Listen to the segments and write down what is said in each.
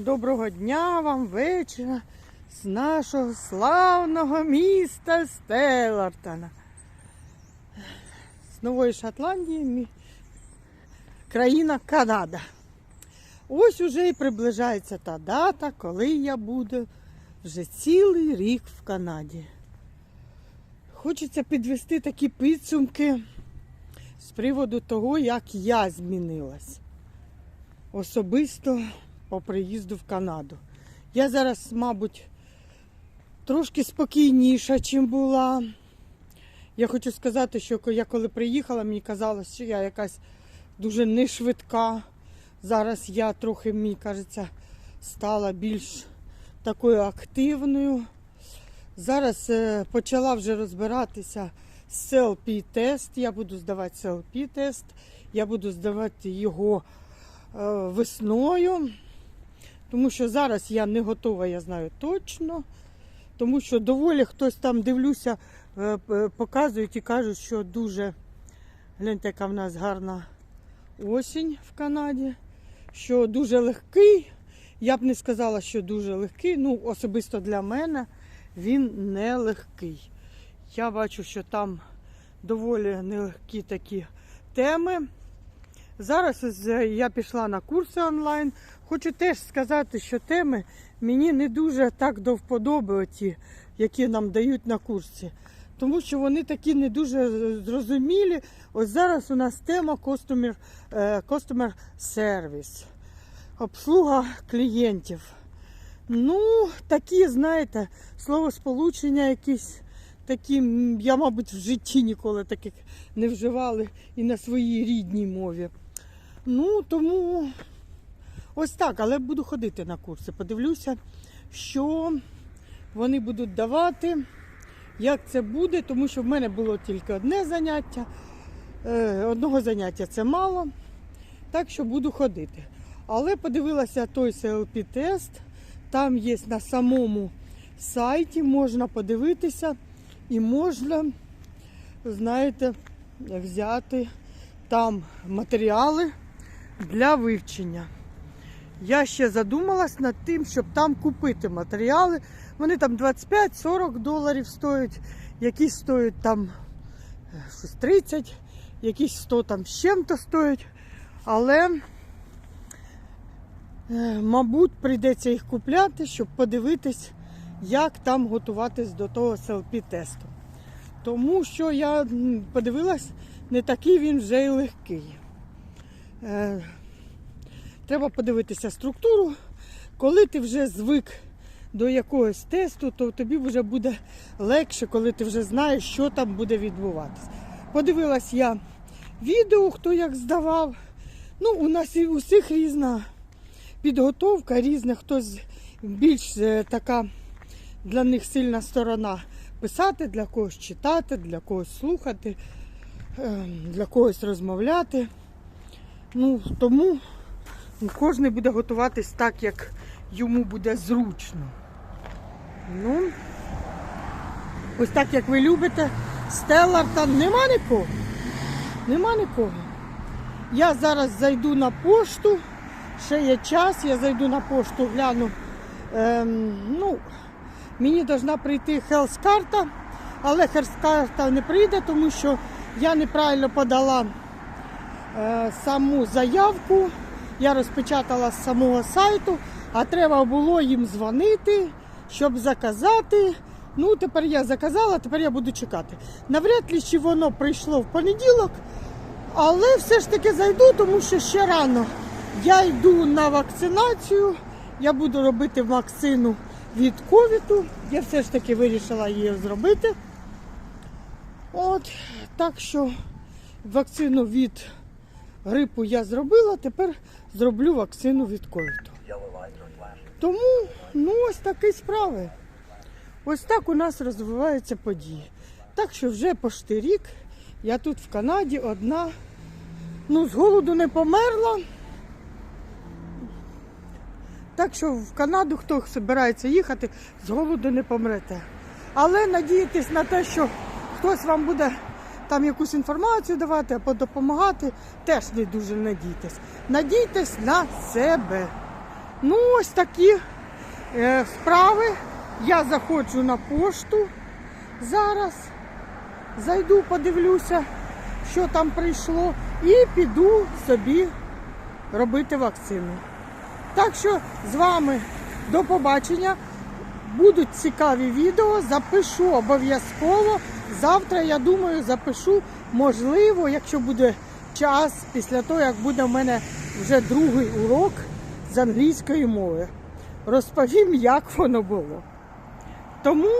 Доброго дня вам вечора з нашого славного міста Стеллартона. З Нової Шотландії, країна Канада. Ось уже і приближається та дата, коли я буду вже цілий рік в Канаді. Хочеться підвести такі підсумки з приводу того, як я змінилась особисто по приїзду в Канаду. Я зараз, мабуть, трошки спокійніша, чим була. Я хочу сказати, що я коли приїхала, мені казалось, що я якась дуже не швидка. Зараз я трохи, мені кажеться, стала більш такою активною. Зараз е, почала вже розбиратися з CLP-тест. Я буду здавати CLP-тест. Я буду здавати його е, весною. Тому що зараз я не готова, я знаю точно. Тому що доволі хтось там дивлюся, е, показують і кажуть, що дуже гляньте, яка в нас гарна осінь в Канаді, що дуже легкий. Я б не сказала, що дуже легкий. Ну, особисто для мене він не легкий. Я бачу, що там доволі нелегкі такі теми. Зараз е, я пішла на курси онлайн. Хочу теж сказати, що теми мені не дуже так до вподоби, оті, які нам дають на курсі. Тому що вони такі не дуже зрозумілі. Ось зараз у нас тема Customer, е, customer Service. Обслуга клієнтів. Ну, такі, знаєте, словосполучення якісь такі, я, мабуть, в житті ніколи таких не вживали і на своїй рідній мові. Ну, тому ось так, але буду ходити на курси. Подивлюся, що вони будуть давати, як це буде, тому що в мене було тільки одне заняття. Е, Одного заняття це мало, так що буду ходити. Але подивилася той CLP-тест, там є на самому сайті, можна подивитися і можна, знаєте, взяти там матеріали для вивчення. Я ще задумалась над тим, щоб там купити матеріали. Вони там 25-40 доларів стоять, якісь стоять там е, щось 30, якісь 100 там з чим-то стоять. Але, е, мабуть, прийдеться їх купляти, щоб подивитись, як там готуватись до того СЛП-тесту. Тому що я подивилась, не такий він вже й легкий. Е, Треба подивитися структуру. Коли ти вже звик до якогось тесту, то тобі вже буде легше, коли ти вже знаєш, що там буде відбуватись. Подивилась я відео, хто як здавав. Ну, у нас і у всіх різна підготовка, різна, хтось більш е, така для них сильна сторона писати, для когось читати, для когось слухати, е, для когось розмовляти. Ну, тому кожен буде готуватись так, як йому буде зручно. Ну, ось так, як ви любите, Стелларта нема нікого. Нема нікого. Я зараз зайду на пошту, ще є час, я зайду на пошту, гляну. Ем, ну, мені повинна прийти хелс-карта, але хелс-карта не прийде, тому що я неправильно подала саму заявку. Я розпечатала з самого сайту, а треба було їм дзвонити, щоб заказати. Ну, тепер я заказала, тепер я буду чекати. Навряд ли чи воно прийшло в понеділок, але все ж таки зайду, тому що ще рано. Я йду на вакцинацію, я буду робити вакцину від ковіду. Я все ж таки вирішила її зробити. От, так що вакцину від грипу я зробила, тепер зроблю вакцину від ковіду. Тому ну ось такі справи. Ось так у нас розвиваються події. Так що вже пошти рік я тут в Канаді одна. Ну, з голоду не померла. Так що в Канаду, хто збирається їхати, з голоду не помрете. Але надіятись на те, що хтось вам буде там якусь інформацію давати або допомагати, теж не дуже надійтесь. Надійтесь на себе. Ну, ось такі е, справи. Я заходжу на пошту зараз. Зайду, подивлюся, що там прийшло, і піду собі робити вакцину. Так що з вами до побачення. Будуть цікаві відео, запишу обов'язково. Завтра, я думаю, запишу, можливо, якщо буде час, після того, як буде в мене вже другий урок з англійської мови. Розповім, як воно було. Тому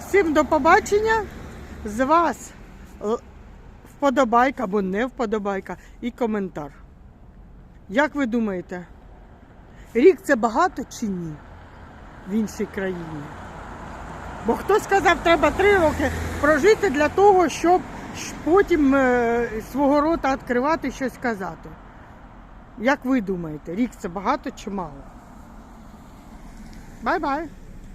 всім до побачення. З вас вподобайка або не вподобайка і коментар. Як ви думаєте, рік це багато чи ні в іншій країні? Бо хто сказав, треба три роки прожити для того, щоб потім е, свого рота відкривати щось казати. Як ви думаєте, рік це багато чи мало? Бай-бай!